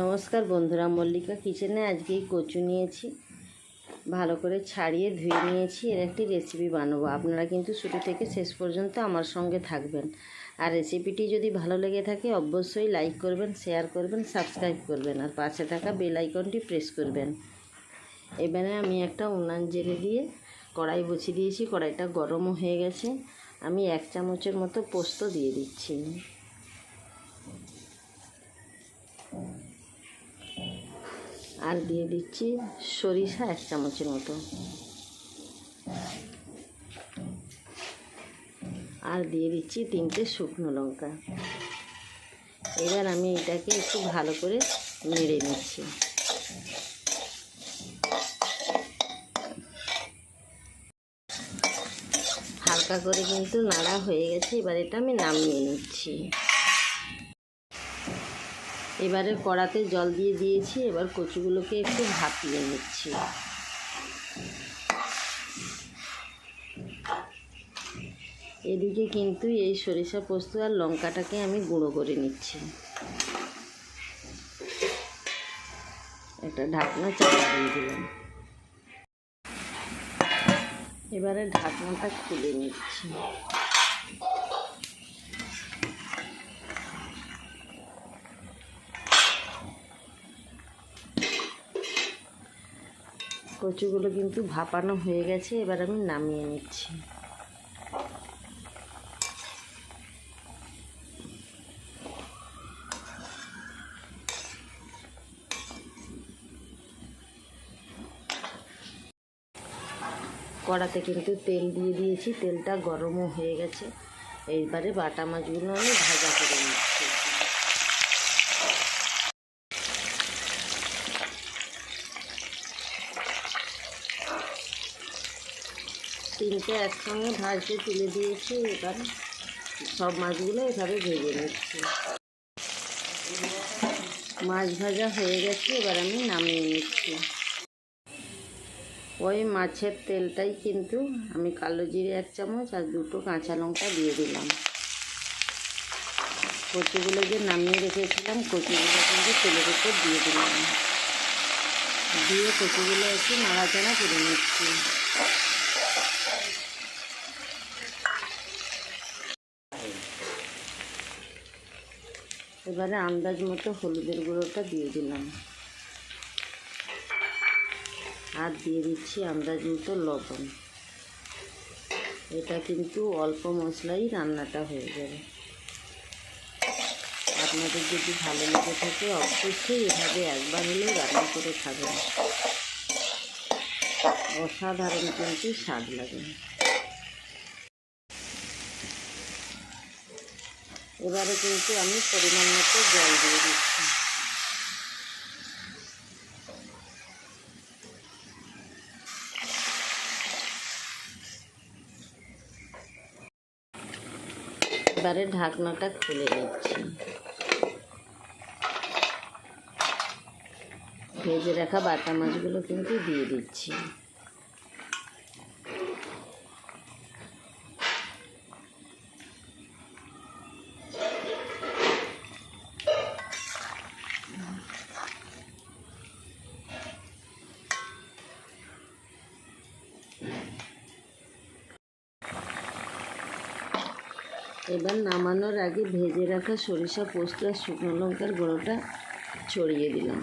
নমস্কার বন্ধুরা, মল্লিকা কিচেনে আজকে কচু নিয়েছি। ভালো করে ছাড়িয়ে ধুয়ে নিয়েছি, এর একটি রেসিপি বানাবো। আপনারা কিন্তু শুরু থেকে শেষ পর্যন্ত আমার সঙ্গে থাকবেন। আর রেসিপিটি যদি ভালো লেগে থাকে, অবশ্যই লাইক করবেন শেয়ার করবেন সাবস্ক্রাইব করবেন, আর পাশে থাকা বেল আইকনটি প্রেস করবেন। এবারে আমি একটা উনান জেলে দিয়ে কড়াই বসিয়ে দিয়েছি, কড়াইটা গরমও হয়ে গেছে। আমি এক চামচের মতো পোস্ত দিয়ে দিচ্ছি। আর দিয়ে দিচ্ছি সরিষা এক চামচের মতো। আর দিয়ে দিচ্ছি তিনটে শুকনো লঙ্কা। এবার আমি এটাকে একটু ভালো করে নেড়ে নিচ্ছি। হালকা করে কিন্তু নাড়া হয়ে গেছে, এবার এটা আমি নামিয়ে নিচ্ছি। এবারে কড়াতে জল দিয়ে দিয়েছি, এবার কচুগুলোকে একটু ভাপিয়ে নিচ্ছি। এদিকে কিন্তু এই সরিষা পোস্ত আর লঙ্কাটাকে আমি গুঁড়ো করে নিচ্ছি। একটা ঢাকনা চাপা দিয়ে দিলাম। এবারে ঢাকনাটা খুলে নিচ্ছি। কচুগুলো কিন্তু ভাপানো হয়ে গেছে, এবার আমি নামিয়ে নিচ্ছি। কড়াতে কিন্তু তেল দিয়ে দিয়েছি, তেলটা গরমও হয়ে গেছে। এইবারে বাটা মাছগুলো আমি ভাজা করে নিচ্ছি তিনটে একসঙ্গে ভাজতে তুলে দিয়েছি, এবার সব মাছগুলো এভাবে ভেজে নিচ্ছি। মাছ ভাজা হয়ে গেছে, এবার আমি নামিয়ে নিচ্ছি। ওই মাছের তেলটাই কিন্তু আমি কালো জিরে এক চামচ আর দুটো কাঁচা লঙ্কা দিয়ে দিলাম। কচুগুলো যে নামিয়ে রেখেছিলাম, কচুগুলো কিন্তু তেলের উপর দিয়ে দিলাম। দিয়ে কচুগুলো একটু নাড়াচাড়া করে নিচ্ছি। এবারে আন্দাজ মতো হলুদের গুঁড়োটা দিয়ে দিলাম। আর দিয়ে দিচ্ছি আন্দাজ মতো লবণ। এটা কিন্তু অল্প মশলাই রান্নাটা হয়ে যাবে। আপনাদের যদি ভালো লেগে থাকে, অবশ্যই এভাবে একবার হলেও রান্না করে খাবেন। অসাধারণ কিন্তু স্বাদ লাগে। এবারে কিন্তু আমি পরিমাণ মতো জল দিয়ে দিচ্ছি। এবারে ঢাকনাটা খুলে নিচ্ছি। ভেজে রাখা বাটা মাছগুলো কিন্তু দিয়ে দিচ্ছি। এবার নামানোর আগে ভেজে রাখা সরিষা পোস্ত আর শুকনো লঙ্কার গুঁড়োটা ছড়িয়ে দিলাম।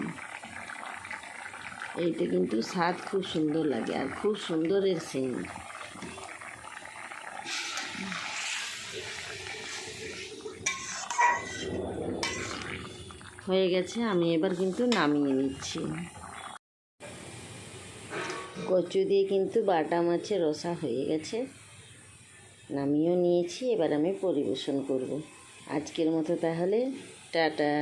এইটা কিন্তু স্বাদ খুব সুন্দর লাগে আর খুব সুন্দর এর সেন্ট হয়ে গেছে, আমি এবার কিন্তু নামিয়ে নিচ্ছি। কচু দিয়ে কিন্তু বাটা মাছের রসা হয়ে গেছে। নামিয়েও নিয়েছি, এবার আমি পরিবেশন করব। আজকের মতো তাহলে, টাটা।